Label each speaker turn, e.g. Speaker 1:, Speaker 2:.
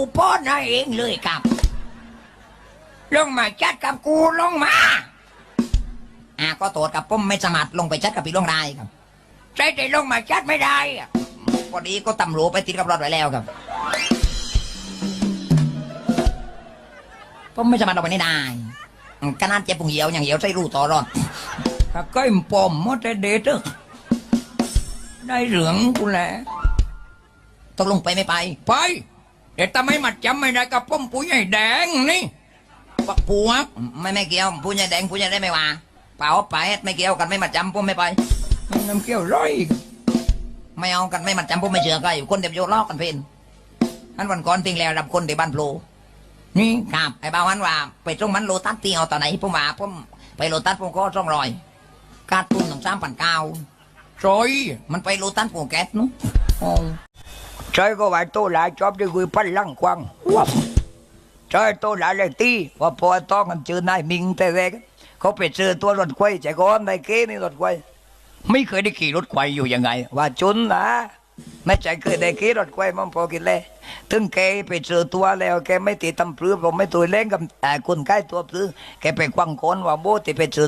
Speaker 1: กูป้อนให้เองเลยครับ ลงมาจัดกับกูลงมาอ่าก็โตดกับผมไม่สามารลงไปจัดกับพี่ลงได้ครับใช่แต่ลงมาจัดไม่ได้อะพอดีก็ตำรวจไปติดกับรถไว้แล้วครับผมไม่สามารลงไปได้อืมขนาดเจ็บปุงเหี่ยวอย่างเหี่ยวใส่รูต่อรอดถ้าก้อยปอมมดแต่เด็ดเด้อได้เหลืองกูแหละตกลงไปไม่ไป ไป เดี๋ยวทำไมมัดจำไม่ได้กับป้อมปุ้ยใหญ่แดงนี่ปักปัวไม่ไม่เกี่ยวปุ้ยใหญ่แดงปุ้ยใหญ่ได้ไม่ว่าเปล่าไปไม่เกี่ยวกันไม่มัดจำปุ้มไม่ไปน้ำเกี่ยวร้อยไม่เอากันไม่มัดจำปุ้มไม่เชื่อใครคนเดียวโยลอกกันเพนอันวันก่อนทิ้งแล้วรับคนที่บ้านโพลนี่ครับไอ้บ่าวนั้นว่า ไปตรงมันโลตัสตีเอาตอนไหนผมว่าผมไปโลตัสผมก็ช่องรอยการตุนหนึ่งสามพันเก้าซอยมันไปโลตัสโปรแก๊สนู้ นอ๋อ
Speaker 2: trời có vài tô lại cho đi gửi phát lăng quăng trời tô lại lại ti và phò to gần chữ này mình tê về เขาไปเจอตัวรถไฟใจก้อนในเก้นี่รถไฟไม่เคยได้ขี่รถไฟอยู่ยังไง ว่าจุนนะไม่ใจเคยได้ขี่รถไฟมันพอกินเลยถึงแกไปเจอตัวแล้วแกไม่ติดตำปลือผมไม่ตัวเล่นกับคนใกล้ตัวปลือแกไปควังคนว่าโบติไปเจอ